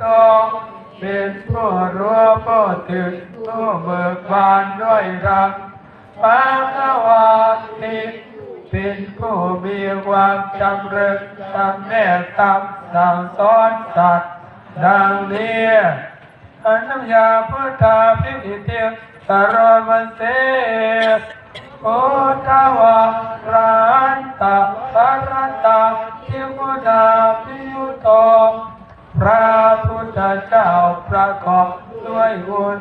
โตเป็นผู้รู้ผู้ถึงผู้เบิกบานด้วยรักพระกวาติเป็นผู้มีความจำเริญจำแนกตามสั่งสอนสัตว์ดังนี้อนุญาพุทธาพิอิเตสรมันเสโอทาวารันตาสารตาทิมุดาพิยุโต พระพุทธเจ้าประกอบด้วยบุญ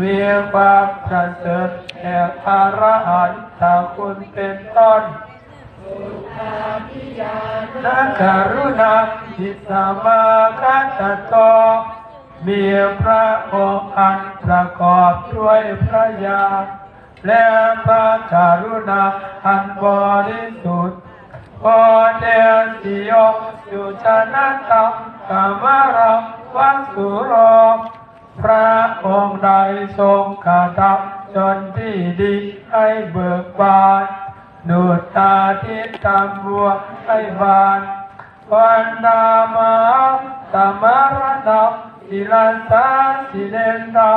มีความประเสริฐแห่งอรหันตคุณเป็นต้นนักกรุณาทิสมาคัตโตมีพระองค์อันประกอบด้วยพระญาและพระกรุณาอันบริสุทธิ์โอเดสิโยสุชนะตัง กามรังวัสุโรพระองค์ใดทรงกระทำจนที่ดีให้เบิกบานดูตาทิตามบัวไอ้บานวันดามาตมารดับศิลาสาสิเลนดา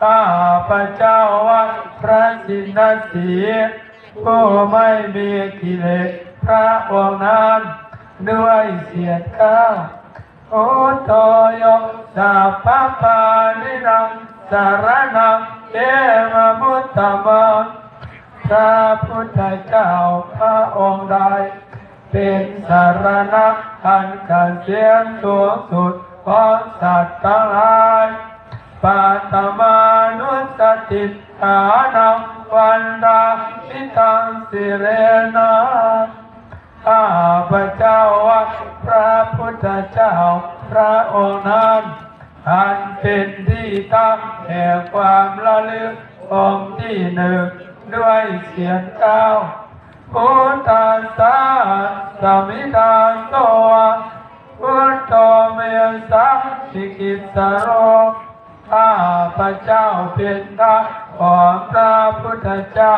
ข้าพระเจ้าวัดพระสินสีผู้ไม่มีกิเลสพระองค์นั้น ด้วยเสียดก้าวโอตโยสัพพะปานินังสารนังเตมะมุตตมังพระพุทธเจ้าพระองค์ใด เป็นสารณะอันกเกษมสูงสุดของสัตว์ทั้งหลายปัตมานุสติฐานังวันดาพิทังสิเรนะข้าพเจ้า ธเจ้าพระองค์นั้นอันเป็นที่ตั้งแห่งความละลึกองค์ที่หนึ่งด้วยเสียงเก้าพุทธัสสะสมิทานโตพุทโธเมสังสิกิสโรข้าพระเจ้าเป็นทาสของพระพุทธเจ้า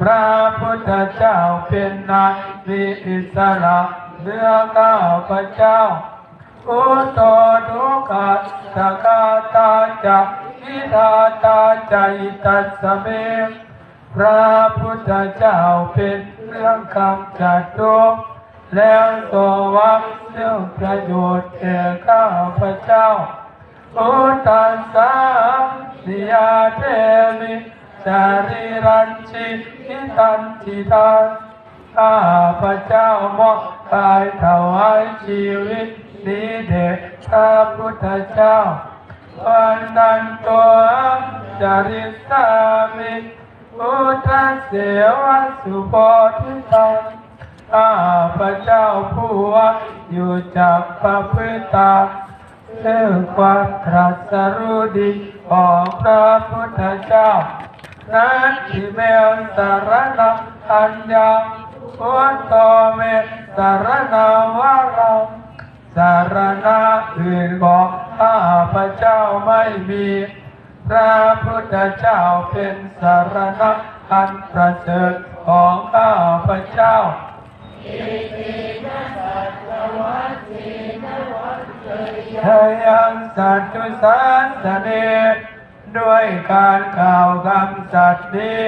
พระพุทธเจ้าเป็นนายมีอิสระ เนื้อข้าพระเจ้าอุตโตทุกขสกาตาจักขิทาตาใจตัสสเมพระพุทธเจ้าเป็นเรื่องคำจัดทุกแล้วตัววักเรื่องประโยชน์แก่ข้าพระเจ้าอุตัสสะนิยาเทมิจาริรันชิทิตันทิทาน ข้าพระเจ้ามอบกายถวายชีวิตนี้เด็กพระพุทธเจ้าวันนันตัวจริสามิพุทธเสวะสุโพธิตังข้าพระเจ้าผู้ว่าอยู่จากพระพุทธาเรื่องความตรัสรู้ดีของพระพุทธเจ้านั้นที่เมลสารนังอัญญาพุทโตเมสารนาวารังสารณะอื่นของข้าพระเจ้าไม่มี พระพุทธเจ้าเป็นสารณะอันประเสริฐของข้าพระเจ้าเธอยังสัตว์ทุสานสเนด้วยการกล่าวคำสัตย์นี้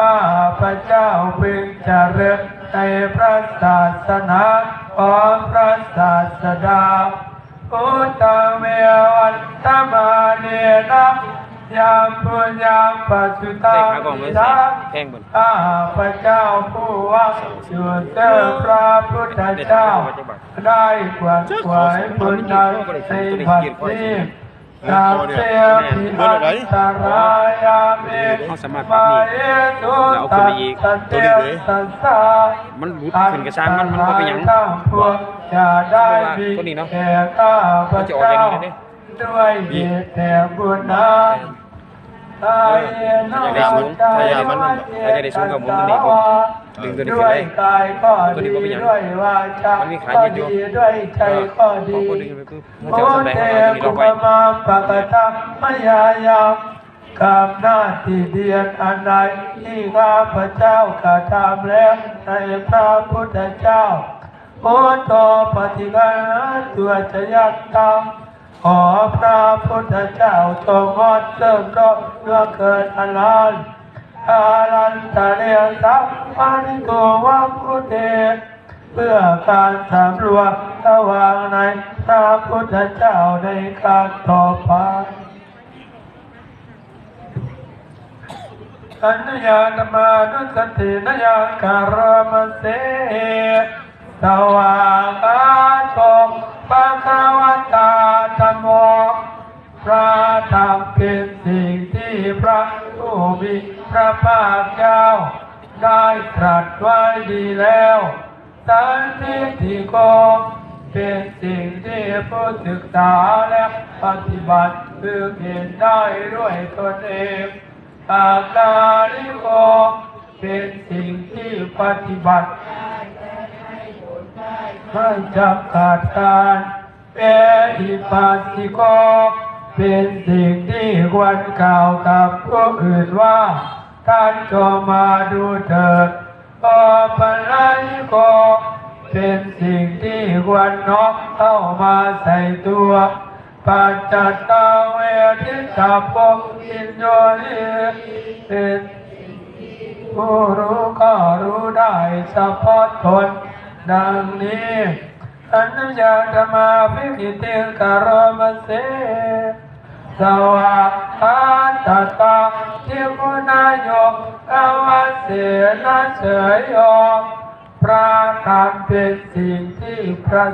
ข้าพระเจ้าพึงเจริญในพระศาสนาของพระศาสดาอุตตเมวันตมาเนนะยามปุญญามปัจจุตาแพงขากล่องเลยดาแพงบนข้าพระเจ้าผู้ว่าอยู่เจ้าพระพุทธเจ้า ได้กวนขวายบุญในในบัดนี้ตาม เสียพิอันตรายาเขาสามารถปรับมานี่เอตุแล้วเอาขึ้นไปอีกตันเตสันสามันหลุดขึ้นกระซ้างมันมันก็เป็นหยังทั้งวกจะได้มีตัวนี้เนาะแก่ข้าพระมันจะออกอย่าเจ้างนี้เนี่ยด้วยเหตุแห่งบุญนั้นตายนถ้าอยากได้สูงถ้าอยมันมันถ้าอยากได้สูงกับผมตัวนี้ผม ดึงตัวนี้ขึ้นด้วเลยย กายก็ตัวดีนี้บ่เป็นหยังด้วยวาจากมันมีขาก็ยืดอยู่ ดีด้วยใจก็ดีพอดึงไปปุ๊บมันโอจะเอาสำแดงเทของเราตัวนี้กุล็อกปไว้มาปะกะตะมยายามกำหน้าที่เดียนอันใดที่ข้าพระเจ้ากระทำแล้วในพระพุทธเจ้าโอโตปฏิกันตัวจะยัตตังขอพระพุทธเจ้าจงงดเริ่มต้นเมื่อเกิดอนันต์อา รันตะเรียสัพพันตัววัพุเทเพื่อการสำรวจระว่างในพระพุทธเจ้าในการต่อไปอันยาตมานุสตินยาการมเสสวากาโตปะคาวตาธรรมโมพระธรรมเป็นสิ่งที่พระผู้มี พระภาคเจ้า ได้ตรัสไว้ดีแล้วสันติทิโกเป็นสิ่งที่ผู้ศึกษาและปฏิบัติพึงเห็นได้ด้วยตนเองอาการิโกเป็นสิ่งที่ปฏิบัติไม่จำกัดการเปอิปัสสิโกเป็นสิ่งที่ควรกล่าวกับผู้อื่นว่า ท่านจงมาดูเถิดโอปัญญิโกเป็นสิ่งที่ควรน้อมเข้ามาใส่ตัวปัจจัตตาเวทิสัพพอินโยนิเป็นผู้รู้ก็รู้ได้เฉพาะตนดังนี้อนุญาตมาพิกิติการมเส สวะอาตตาทิมุนายโยอวเสนเฉยโยพระธรรมเป็นสิ่งที่พระ